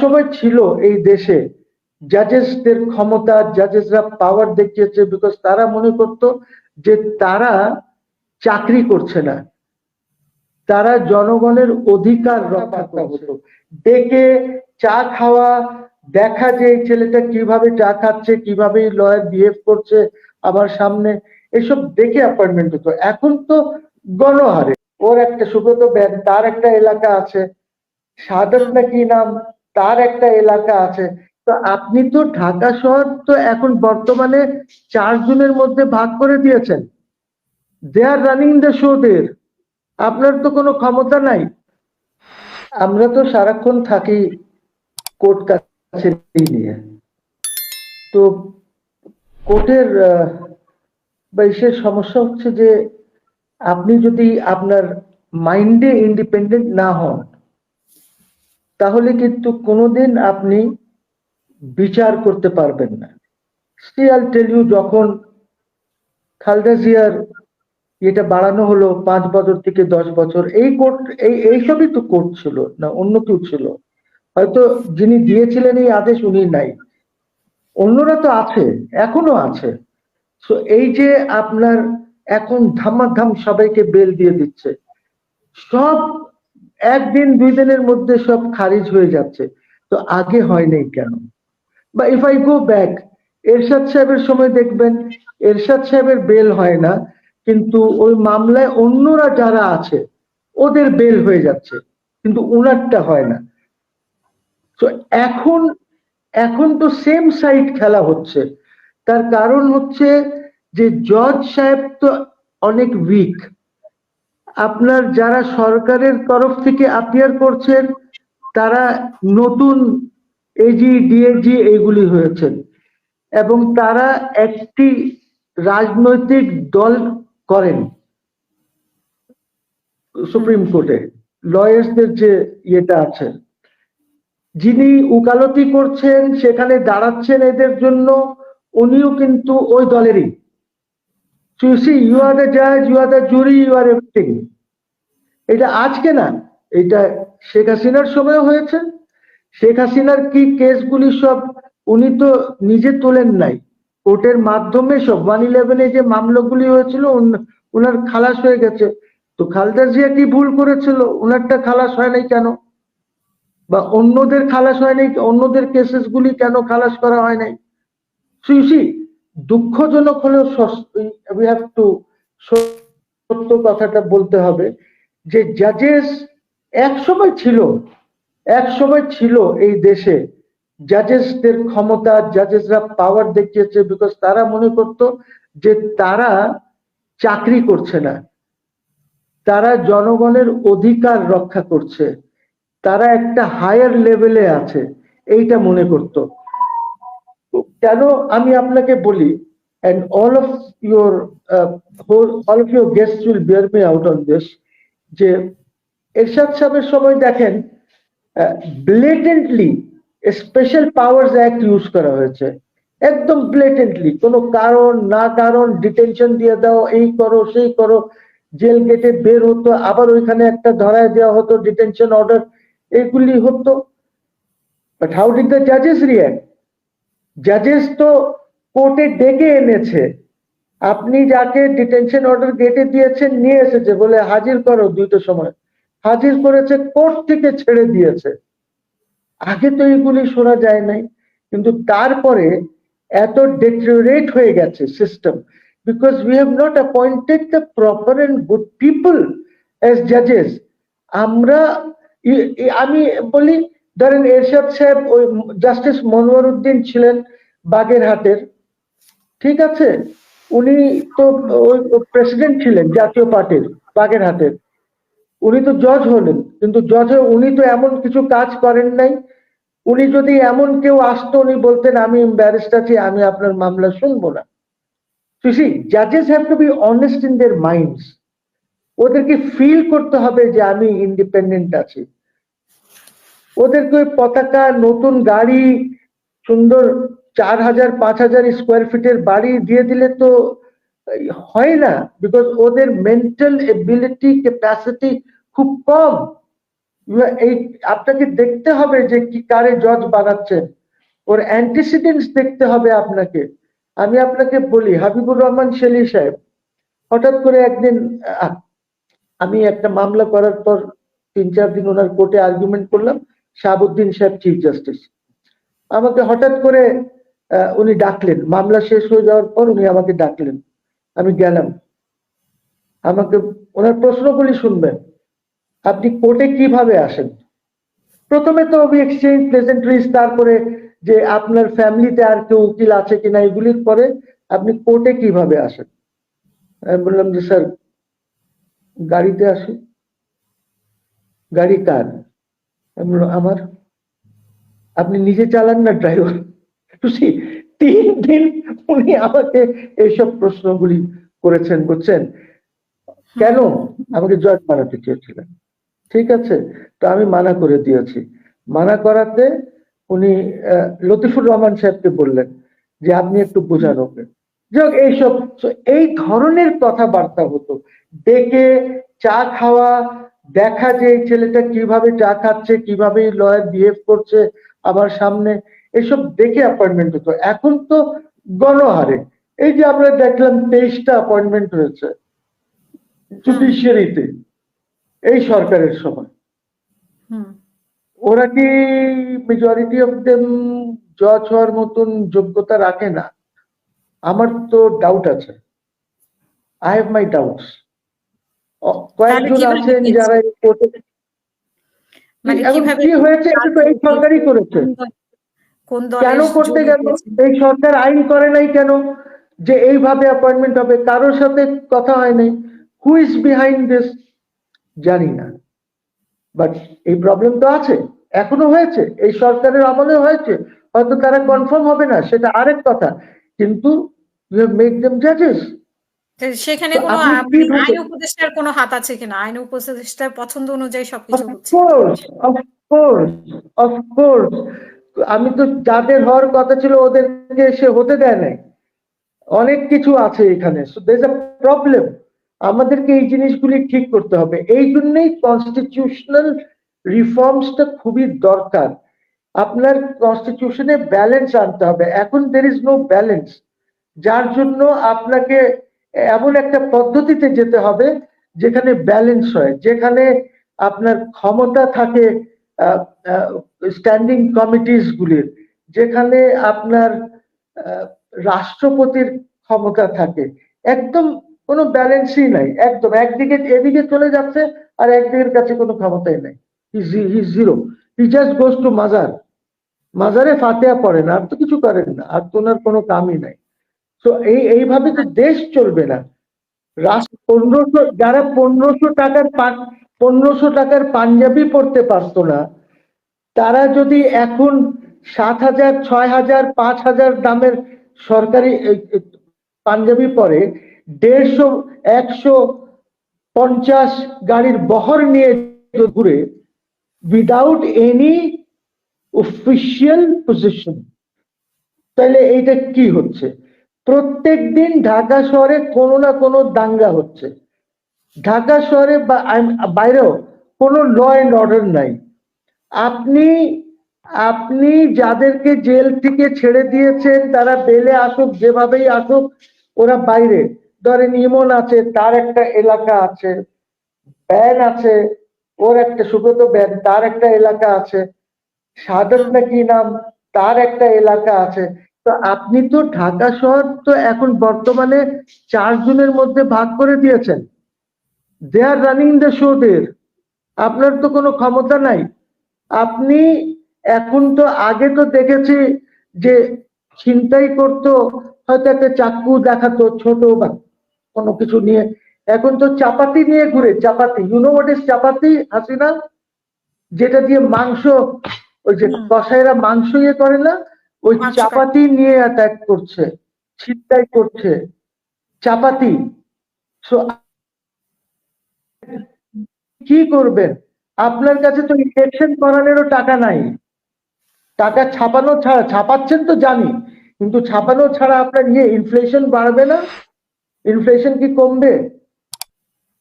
সময় ছিল এই দেশে। জাজেসদের ক্ষমতা জাজেসরা পাওয়ার দেখিয়েছে বিকজ তারা মনে করত যে তারা চাকরি করছে না। তারা জনগণের অধিকার রক্ষা করতো ডেকে চা খাওয়া, দেখা যে এই ছেলেটা কীভাবে চা খাচ্ছে, কীভাবে লয়ার বিহেভ করছে আমার সামনে, এসব দেখে অ্যাপয়েন্টমেন্ট হতো। এখন তো গণহারে। ওর একটা সুব্রত ব্যাগ তার একটা এলাকা আছে। সাদত না কি নাম? তার একটা এলাকা আছে। তো আপনি তো ঢাকা শহর তো এখন বর্তমানে চার জনের মধ্যে ভাগ করে দিয়েছেন। They are running the show দের আপনার তো কোনো ক্ষমতা নাই। আমরা তো সারাক্ষণ থাকি কোর্ট কাছে নিয়ে। তো কোর্টের বা ইসের সমস্যা হচ্ছে যে আপনি যদি আপনার মাইন্ডে ইন্ডিপেন্ডেন্ট না হন তাহলে কিন্তু কোনোদিন আপনি বিচার করতে পারবেন না। স্টিল টেল ইউ যখন খালদা জিয়ার এটা বাড়ানো হলো পাঁচ বছর থেকে দশ বছর, এই কোর্ট, এই এইসবই তো কোর্ট ছিল না, অন্য কেউ ছিল। হয়তো যিনি দিয়েছিলেন এই আদেশ উনি নাই। অন্যরা তো আছে, এখনও আছে। তো এই যে আপনার এখন ধামাধাম সবাইকে বেল দিয়ে দিচ্ছে। সব একদিন দুই দিনের মধ্যে সব খারিজ হয়ে যাচ্ছে। তো আগে হয় নাই কেন? বা if I go back Ershad সাহেবের সময় দেখবেন, এরশাদ সাহেবের বেল হয় না, কিন্তু ওই মামলায় অন্যরা যারা আছে, ওদের বেল হয়ে যাচ্ছে, কিন্তু উনারটা হয় না। তো এখন এখন তো সেম সাইড খেলা হচ্ছে। তার কারণ হচ্ছে যে জজ সাহেব তো অনেক উইক আপনার যারা সরকারের তরফ থেকে আপিয়ার করছেন, তারা নতুন এজি ডিএজি এইগুলি হয়েছেন। এবং তারা একটি রাজনৈতিক দল করেন। সুপ্রিম কোর্টে, লয়ার্সদের যে ইয়েটা আছে। যিনি উকালতি করছেন, সেখানে দাঁড়াচ্ছেন এদের জন্য, উনিও কিন্তু ওই দলেরই। You see you are the জাজ you are the jury you are everything এটা আজকে না, এটা শেখ হাসিনার সময় হয়েছে। শেখ হাসিনার কি কেসগুলি সব উনি তো নিজে তোলেন নাই। কোর্টের মাধ্যমে সব ওয়ান ইলেভেনে যে মামলাগুলি হয়েছিল উনার খালাস হয়ে গেছে। তো খালদা জিয়া কি ভুল করেছিল? উনারটা খালাস হয় নাই কেন? বা অন্যদের খালাস হয় নাই? অন্যদের কেসেস গুলি কেন খালাস করা হয় নাই? সুইসি দুঃখজনক হলেও উই হ্যাভ টু সত্য কথাটা বলতে হবে যে জাজেস এক সময় ছিল এক সময় ছিল এই দেশে জাজেসদের ক্ষমতা জাজেসরা পাওয়ার দেখিয়েছে বিকজ তারা মনে করত যে তারা চাকরি করছে না। তারা জনগণের অধিকার রক্ষা করছে। তারা একটা হায়ার লেভেলে আছে, এইটা মনে করত। কেন আমি আপনাকে বলি and all of your uh, whole, all of your guests will bear me out on যে এরশাদ সাহেবের সময় দেখেন blatantly special powers act use করা হয়েছে। একদম ব্লেটেন্টলি কোনো কারণ না কারণ ডিটেনশন দিয়ে দাও এই করো সেই করো জেল গেটে বের হতো আবার ওইখানে একটা ধরায় দেওয়া হতো ডিটেনশন অর্ডার এগুলি হতো। But how did the জাজেস react জাজেস তো কোর্টে ডেকে এনেছে। আপনি যাকে ডিটেনশন অর্ডার গেটে দিয়েছেন নিয়ে এসেছে বলে হাজির করো দুইটার সময়। হাজির করেছে কোর্ট থেকে ছেড়ে দিয়েছে। আগে তো এগুলি শোনা যায় নাই, কিন্তু তারপরে এত ডেটেরিয়েট হয়ে গেছে system because we have not appointed the proper and good people as জাজেস আমরা আমি বলি ধরেন এরশাদ সাহেব ওই জাস্টিস মনোয়ার উদ্দিন ছিলেন বাগেরহাটের। ঠিক আছে? উনি তো ওই প্রেসিডেন্ট ছিলেন জাতীয় পার্টির বাগেরহাটের। উনি তো জজ হলেন, কিন্তু জজ উনি তো এমন কিছু কাজ করেন নাই। উনি যদি এমন কেউ আসতো, উনি বলতেন, আমি ব্যারিস্ট আছি, আমি আপনার মামলা শুনব না। See জাজেস have to be honest in their minds ওদেরকে ফিল করতে হবে যে আমি ইন্ডিপেন্ডেন্ট আছি। ওদেরকে পতাকা, নতুন গাড়ি, সুন্দর চার হাজার, পাঁচ হাজার স্কোয়ার ফিটের বাড়ি দিয়ে দিলে তো হয় না বিকজ ওদের মেন্টাল এবিলিটি ক্যাপাসিটি খুব কম। এই, আপনাকে দেখতে হবে যে কি, কারে জজ বানাচ্ছেন। ওর অ্যান্টিসিডেন্টস দেখতে হবে আপনাকে। আমি আপনাকে বলি, হাবিবুর রহমান শেলি সাহেব, হঠাৎ করে একদিন আমি একটা মামলা করার পর তিন চার দিন ওনার কোর্টে আর্গুমেন্ট করলাম। শাহাবুদ্দিন সাহেব চিফ জাস্টিস আমাকে হঠাৎ করে উনি ডাকলেন। মামলা শেষ হয়ে যাওয়ার পর উনি আমাকে ডাকলেন। আমি গেলাম। আমাকে, ওনার প্রশ্নগুলি শুনবেন। আপনি কোর্টে কীভাবে আসেন? প্রথমে তো আমি এক্সচেঞ্জ প্রেজেন্টারিজ তারপরে যে আপনার ফ্যামিলিতে আর কেউ উকিল আছে কিনা, এগুলির পরে আপনি কোর্টে কীভাবে আসেন? আমি বললাম যে, স্যার, গাড়িতে আসি গাড়ি কার? আমি আমার? আপনি নিজে চালান না, ড্রাইভার? খুশি তিন দিন উনি আমাকে এইসব প্রশ্নগুলি করেছেন, বুঝছেন? কেন? আমাকে জজ বানাতে চেয়েছিলেন। ঠিক আছে, তো আমি মানা করে দিয়েছি। মানা করাতে উনি লতিফুর রহমান সাহেবকে বললেন যে, আপনি একটু বোঝান ওকে। যাক এইসব এই ধরনের কথাবার্তা হতো। ডেকে চা খাওয়া দেখা যে এই ছেলেটা কীভাবে চা খাচ্ছে কীভাবে লয়ার বিহেভ করছে আমার সামনে এসব দেখে অ্যাপয়েন্টমেন্ট হতো। এখন তো গণহারে। এই যে আমরা দেখলাম তেইশটা অ্যাপয়েন্টমেন্ট হয়েছে জুডিশিয়ারিতে এই সরকারের সময়। হুম। ওরা কি মেজরিটি অফ দেম জজ হওয়ার মতন যোগ্যতা রাখে না? আমার তো ডাউট আছে। আই হ্যাভ মাই ডাউটস কয়েকজন আছেন যারা এই মানে কীভাবে কি হয়েছে এটা তো এই সরকারই করেছে। কোন করতে গেল? এই সরকার আইন করে নাই কেন? যে এইভাবে অ্যাপয়েন্টমেন্ট হবে কারোর সাথে কথা হয় নাই। হু ইজ বিহাইন্ড দিস জানি না। বাট এই প্রবলেম তো আছে। এখনও হয়েছে। এই সরকারের আমলে হয়েছে। হয়তো তারা কনফার্ম হবে না সেটা আরেক কথা। কিন্তু ইউ হ্যাভ মেক দেম জাজেস সেখানে কোনো? আইন উপদেষ্টার কোনো হাত আছে কিনা? আইন উপদেষ্টার পছন্দ অনুযায়ী সবকিছু হচ্ছে। অফকোর্স আমি তো যাদের হওয়ার কথা ছিল ওদেরকে সে হতে দেয় নাই। অনেক কিছু আছে এখানে। সো আ প্রবলেম আমাদেরকে এই জিনিসগুলি ঠিক করতে হবে। এই জন্যই কনস্টিটিউশনাল রিফর্মসটা খুবই দরকার। আপনার কনস্টিটিউশনে ব্যালেন্স আনতে হবে। এখন দের ইজ নো ব্যালেন্স যার জন্য আপনাকে এমন একটা পদ্ধতিতে যেতে হবে যেখানে ব্যালেন্স হয়, যেখানে আপনার ক্ষমতা থাকে স্ট্যান্ডিং কমিটিস গুলির, যেখানে আপনার রাষ্ট্রপতির ক্ষমতা থাকে। একদম কোনো ব্যালেন্সই নাই, একদম একদিকে, এদিকে চলে যাচ্ছে আর একদিকের কাছে কোনো ক্ষমতাই নাই। He zero he just goes to মাজার মাজারে ফাতেহা পড়েন, আর তো কিছু করেন না, আর তো ওনার কোনো কামই নাই। তো এই, এইভাবে তো দেশ চলবে না। রাষ্ট্র পনেরোশো, যারা পনেরোশো টাকার পনেরোশো টাকার পাঞ্জাবি পড়তে পারতো না, তারা যদি এখন সাত হাজার, ছয় হাজার, পাঁচ হাজার দামের সরকারি পাঞ্জাবি পরে দেড়শো, একশো পঞ্চাশ গাড়ির বহর নিয়ে ঘুরে উইদাউট এনি অফিসিয়াল পজিশন তাহলে এইটা কি হচ্ছে? প্রত্যেক দিন ঢাকা শহরে কোনো না কোনো দাঙ্গা হচ্ছে। ঢাকা শহরে বাইরেও কোনো ল অ্যান্ড অর্ডার নাই। আপনি আপনি যাদেরকে জেল থেকে ছেড়ে দিয়েছেন, তারা বেলে আসুক, যেভাবেই আসুক, ওরা বাইরে। ধরেন ইমন আছে, তার একটা এলাকা আছে, ব্যান আছে, ওর একটা সুব্রত ব্যান, তার একটা এলাকা আছে সাদত না কি নাম, তার একটা এলাকা আছে। তো আপনি তো ঢাকা শহর তো এখন বর্তমানে চার জনের মধ্যে ভাগ করে দিয়েছেন। They are running the show দের আপনার তো কোনো ক্ষমতা নাই। আপনি এখন তো আগে তো দেখেছি যে ছিনতাই করতো, হয়তো একটা চাকু দেখাতো ছোট বা কোনো কিছু নিয়ে। এখন তো চাপাতি নিয়ে ঘুরে, চাপাতি ইউ নো হোয়াট ইজ চাপাতি, হাসিনা? যেটা দিয়ে মাংস, ওই যে হুম। কসাইরা মাংস ইয়ে করে না? ওই চাপাতি নিয়ে অ্যাটাক করছে ছিনতাই করছে। চাপাতি। সো কি করবেন? আপনার কাছে তো ইলেকশন করানোরও টাকা নাই। টাকা ছাপানো ছাড়া ছাপাচ্ছেন তো জানি কিন্তু ছাপানো ছাড়া আপনার ইয়ে ইনফ্লেশন বাড়বে না? ইনফ্লেশন কি কমবে?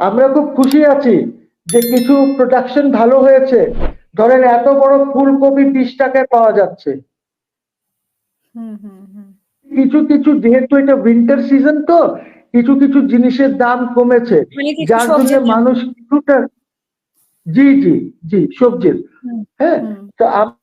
আমরা খুব খুশি আছি যে কিছু প্রোডাকশন ভালো হয়েছে। ধরেন এত বড় ফুলকপি বিশ টাকায় পাওয়া যাচ্ছে। কিছু কিছু যেহেতু এটা উইন্টার সিজন তো কিছু কিছু জিনিসের দাম কমেছে। মানে যার জন্য মানুষ কিছুটা জি জি জি সবজির। হ্যাঁ? তো আম-